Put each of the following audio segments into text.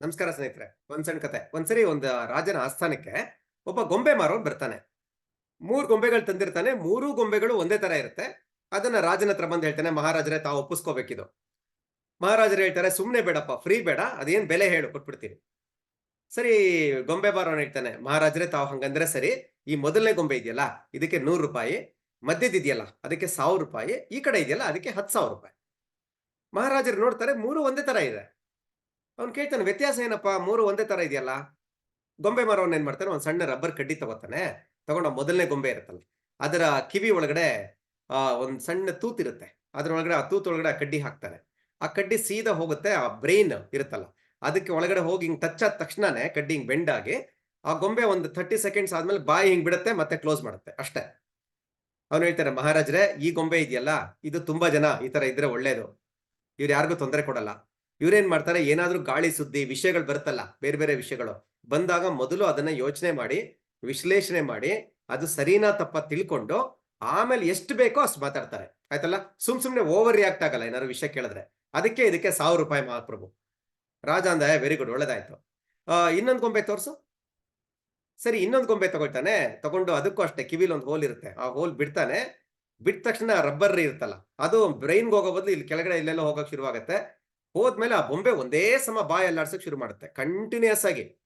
ನಮಸ್ಕಾರ ಸ್ನೇಹಿತರೆ, ಒಂದ್ ಸಣ್ಣ ಕತೆ. ಒಂದ್ಸರಿ ಒಂದ್ ರಾಜನ ಆಸ್ಥಾನಕ್ಕೆ ಒಬ್ಬ ಗೊಂಬೆ ಮಾರೋನ್ ಬರ್ತಾನೆ. ಮೂರ್ ಗೊಂಬೆಗಳು ತಂದಿರ್ತಾನೆ, ಮೂರು ಗೊಂಬೆಗಳು ಒಂದೇ ತರ ಇರುತ್ತೆ. ಅದನ್ನ ರಾಜನ ಹತ್ರ ಬಂದು ಹೇಳ್ತಾನೆ, ಮಹಾರಾಜರೇ, ತಾವು ಒಪ್ಪಿಸ್ಕೋಬೇಕಿದು. ಮಹಾರಾಜರು ಹೇಳ್ತಾರೆ, ಸುಮ್ನೆ ಬೇಡಪ್ಪ, ಫ್ರೀ ಬೇಡ, ಅದೇನ್ ಬೆಲೆ ಹೇಳು, ಕೊಟ್ಬಿಡ್ತೀನಿ. ಸರಿ, ಗೊಂಬೆ ಮಾರೋನ್ ಹೇಳ್ತಾನೆ, ಮಹಾರಾಜರೇ, ತಾವು ಹಂಗಂದ್ರೆ ಸರಿ, ಈ ಮೊದಲನೇ ಗೊಂಬೆ ಇದೆಯಲ್ಲ, ಇದಕ್ಕೆ ನೂರು ರೂಪಾಯಿ ಮಧ್ಯದಿದೆಯಲ್ಲ ಅದಕ್ಕೆ ಸಾವಿರ ರೂಪಾಯಿ, ಈ ಕಡೆ ಇದೆಯಲ್ಲ, ಅದಕ್ಕೆ ಹತ್ತು ಸಾವಿರ ರೂಪಾಯಿ. ಮಹಾರಾಜರು ನೋಡ್ತಾರೆ, ಮೂರು ಒಂದೇ ತರ ಇದೆ. ಅವ್ನು ಕೇಳ್ತಾನೆ, ವ್ಯತ್ಯಾಸ ಏನಪ್ಪ? ಮೂರು ಒಂದೇ ತರ ಇದೆಯಲ್ಲ? ಗೊಂಬೆ ಮರವನ್ನ ಏನ್ ಮಾಡ್ತಾನೆ? ಒಂದು ಸಣ್ಣ ರಬ್ಬರ್ ಕಡ್ಡಿ ತಗೋತಾನೆ. ತಗೊಂಡ ಮೊದಲನೇ ಗೊಂಬೆ ಇರುತ್ತಲ್ಲ, ಅದರ ಕಿವಿ ಒಳಗಡೆ, ಆ, ಒಂದ್ ಸಣ್ಣ ತೂತ್ ಇರುತ್ತೆ. ಅದ್ರ ಒಳಗಡೆ ಆ ತೂತ್ ಒಳಗಡೆ ಆ ಕಡ್ಡಿ ಹಾಕ್ತಾನೆ. ಆ ಕಡ್ಡಿ ಸೀದಾ ಹೋಗುತ್ತೆ, ಆ ಬ್ರೈನ್ ಇರುತ್ತಲ್ಲ, ಅದಕ್ಕೆ ಒಳಗಡೆ ಹೋಗಿ ಹಿಂಗ್ ಟಚ್ ಆದ ತಕ್ಷಣನೇ ಕಡ್ಡಿ ಹಿಂಗ್ ಬೆಂಡ್ ಆಗಿ, ಆ ಗೊಂಬೆ ಒಂದು ಥರ್ಟಿ ಸೆಕೆಂಡ್ಸ್ ಆದ್ಮೇಲೆ ಬಾಯಿ ಹಿಂಗ್ ಬಿಡುತ್ತೆ, ಮತ್ತೆ ಕ್ಲೋಸ್ ಮಾಡುತ್ತೆ, ಅಷ್ಟೇ. ಅವ್ನು ಹೇಳ್ತಾರೆ, ಮಹಾರಾಜರೇ, ಈ ಗೊಂಬೆ ಇದೆಯಲ್ಲ? ಇದು ತುಂಬಾ ಜನ ಈ ತರ ಇದ್ರೆ ಒಳ್ಳೇದು. ಇವ್ರು ಯಾರಿಗೂ ತೊಂದರೆ ಕೊಡಲ್ಲ. ಇವ್ರೇನ್ ಮಾಡ್ತಾರೆ? ಏನಾದ್ರೂ ಗಾಳಿ ಸುದ್ದಿ, ವಿಷಯಗಳು ಬರುತ್ತಲ್ಲ, ಬೇರೆ ಬೇರೆ ವಿಷಯಗಳು. ಬಂದಾಗ ಮೊದಲು ಅದನ್ನ ಯೋಚನೆ ಮಾಡಿ, ವಿಶ್ಲೇಷಣೆ ಮಾಡಿ, ಅದು ಸರಿನಾ ತಪ್ಪ ತಿಳ್ಕೊಂಡು ಆಮೇಲೆ ಎಷ್ಟು ಬೇಕೋ ಅಷ್ಟು ಮಾತಾಡ್ತಾರೆ. ಆಯ್ತಲ್ಲ? ಸುಮ್ ಸುಮ್ನೆ ಓವರ್ ರಿಯಾಕ್ಟ್ ಆಗಲ್ಲ ಏನಾದ್ರು ವಿಷಯ ಕೇಳಿದ್ರೆ. ಅದಕ್ಕೆ ಇದಕ್ಕೆ ಸಾವಿರ ರೂಪಾಯಿ ಮಹಾಪ್ರಭು. ರಾಜ ಅಂದ ವೆರಿ ಗುಡ್, ಒಳ್ಳೇದಾಯ್ತು. ಇನ್ನೊಂದು ಗೊಂಬೆ ತೋರ್ಸು. ಸರಿ, ಇನ್ನೊಂದು ಗೊಂಬೆ ತಗೊಳ್ತಾನೆ. ತಗೊಂಡು ಅದಕ್ಕೂ ಅಷ್ಟೇ, ಕಿವಿಲ್ ಒಂದು ಹೋಲ್ ಇರುತ್ತೆ. ಆ ಹೋಲ್ ಬಿಡ್ತಾನೆ. ಬಿಟ್ಟ ತಕ್ಷಣ ರಬ್ಬರ್ ಇರುತ್ತಲ್ಲ, ಅದು ಬ್ರೈನ್ಗೆ ಹೋಗೋ ಬದಲು ಇಲ್ಲಿ ಕೆಳಗಡೆ ಇಲ್ಲೆಲ್ಲ ಹೋಗಕ್ ಶುರುವಾಗುತ್ತೆ. ಹೋದ್ಮೇಲೆ ಆ ಬೊಂಬೆ ಒಂದೇ ಸಮ ಬಾಯ್ ಅಲ್ಲಾಡ್ಸಕ್ ಶುರು ಮಾಡುತ್ತೆ ಕಂಟಿನ್ಯೂಸ್ ಆಗಿ.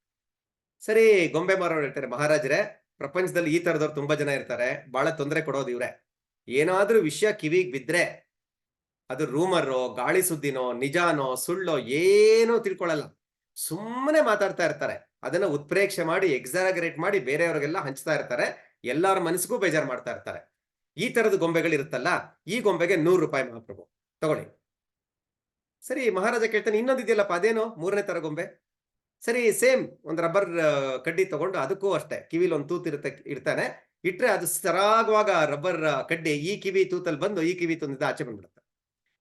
ಸರಿ, ಗೊಂಬೆ ಮಾರೋರು ಹೇಳ್ತಾರೆ, ಮಹಾರಾಜರೇ, ಪ್ರಪಂಚದಲ್ಲಿ ಈ ತರದವ್ರು ತುಂಬಾ ಜನ ಇರ್ತಾರೆ ಬಹಳ ತೊಂದರೆ ಕೊಡೋದು ಇವ್ರೆ. ಏನಾದ್ರೂ ವಿಷಯ ಕಿವಿಗೆ ಬಿದ್ರೆ, ಅದು ರೂಮರೋ, ಗಾಳಿ ಸುದ್ದಿನೋ, ನಿಜಾನೋ, ಸುಳ್ಳೋ, ಏನೋ ತಿಳ್ಕೊಳ್ಳಲ್ಲ ಸುಮ್ಮನೆ ಮಾತಾಡ್ತಾ ಇರ್ತಾರೆ. ಅದನ್ನ ಉತ್ಪ್ರೇಕ್ಷೆ ಮಾಡಿ ಎಕ್ಸಾಗರೇಟ್ ಮಾಡಿ ಬೇರೆಯವ್ರಿಗೆಲ್ಲ ಹಂಚ್ತಾ ಇರ್ತಾರೆ. ಎಲ್ಲಾರ ಮನಸ್ಸಿಗೂ ಬೇಜಾರು ಮಾಡ್ತಾ ಇರ್ತಾರೆ. ಈ ತರದ ಗೊಂಬೆಗಳು ಇರುತ್ತಲ್ಲ ಈ ಗೊಂಬೆಗೆ ನೂರು ರೂಪಾಯಿ ಮಹಾಪ್ರಭು. ತಗೊಳ್ಳಿ. ಸರಿ, ಮಹಾರಾಜ ಕೇಳ್ತಾನೆ, ಇನ್ನೊಂದು ಇದೆಯಲ್ಲಪ್ಪ, ಅದೇನು? ಮೂರನೇ ತರ ಗೊಂಬೆ. ಸರಿ, ಸೇಮ್, ಒಂದು ರಬ್ಬರ್ ಕಡ್ಡಿ ತಗೊಂಡು ಅದಕ್ಕೂ ಅಷ್ಟೇ, ಕಿವಿಲಿ ಒಂದು ತೂತ್ ಇರುತ್ತೆ, ಇಡ್ತಾನೆ. ಇಟ್ರೆ ಅದು ಸರಾಗುವಾಗ ರಬ್ಬರ್ ಕಡ್ಡಿ ಈ ಕಿವಿ ತೂತಲ್ಲಿ ಬಂದು ಈ ಕಿವಿ ತುಂದಿದ್ದ ಆಚೆ ಬಂದ್ಬಿಡುತ್ತೆ.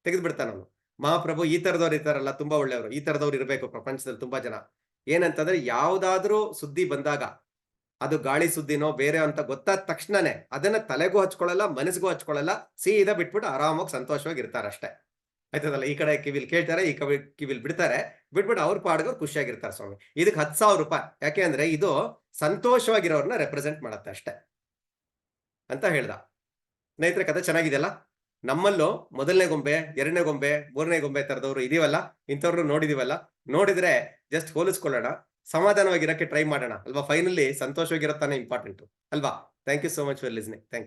ತೆಗೆದು ಬಿಡ್ತಾನೆ ಅವನು. ಮಹಾಪ್ರಭು, ಈ ತರದವ್ರು ಇರ್ತಾರಲ್ಲ ತುಂಬಾ ಒಳ್ಳೆಯವರು. ಈ ತರದವ್ರು ಇರಬೇಕು ಪ್ರಪಂಚದಲ್ಲಿ ತುಂಬಾ ಜನ. ಏನಂತಂದ್ರೆ, ಯಾವ್ದಾದ್ರೂ ಸುದ್ದಿ ಬಂದಾಗ, ಅದು ಗಾಳಿ ಸುದ್ದಿನೋ, ಬೇರೆ ಅಂತ ಗೊತ್ತಾದ ತಕ್ಷಣನೇ ಅದನ್ನ ತಲೆಗೂ ಹಚ್ಕೊಳ್ಳಲ್ಲ, ಮನಸ್ಸಿಗೂ ಹಚ್ಕೊಳ್ಳಲ್ಲ, ಸೀದಾ ಬಿಟ್ಬಿಟ್ಟು ಆರಾಮಾಗಿ ಸಂತೋಷವಾಗಿ ಇರ್ತಾರೆ ಅಷ್ಟೇ ಆಯ್ತದಲ್ಲ? ಈ ಕಡೆ ಕಿವಿಲ್ ಕೇಳ್ತಾರೆ, ಈ ಕವಿ, ಕಿವಿಲ್ ಬಿಡ್ತಾರೆ. ಬಿಟ್ಬಿಟ್ಟು ಅವ್ರ ಪಾಡ್ಗವ್ರು ಖುಷಿಯಾಗಿರ್ತಾರೆ ಸ್ವಾಮಿ. ಇದಕ್ಕೆ ಹತ್ತು ಸಾವಿರ ರೂಪಾಯಿ. ಯಾಕೆ ಅಂದ್ರೆ ಇದು ಸಂತೋಷವಾಗಿರೋರ್ನ ರೆಪ್ರೆಸೆಂಟ್ ಮಾಡತ್ತೆ ಅಷ್ಟೇ. ಅಂತ ಹೇಳ್ದ. ಸ್ನೇಹಿತರೆ, ಕತೆ ಚೆನ್ನಾಗಿದೆಯಲ್ಲ? ನಮ್ಮಲ್ಲೂ ಮೊದಲನೇ ಗೊಂಬೆ, ಎರಡನೇ ಗೊಂಬೆ, ಮೂರನೇ ಗೊಂಬೆ ತರದವ್ರು ಇದೀವಲ್ಲ? ಇಂಥವ್ರು ನೋಡಿದೀವಲ್ಲ? ನೋಡಿದ್ರೆ ಜಸ್ಟ್ ಹೋಲಿಸ್ಕೊಳ್ಳೋಣ. ಸಮಾಧಾನವಾಗಿರೋಕ್ಕೆ ಟ್ರೈ ಮಾಡೋಣ. ಅಲ್ವಾ? ಫೈನಲಿ ಸಂತೋಷವಾಗಿರತ್ತಾನೆ ಇಂಪಾರ್ಟೆಂಟು. ಅಲ್ವಾ? Thank you so much for listening. Thank you.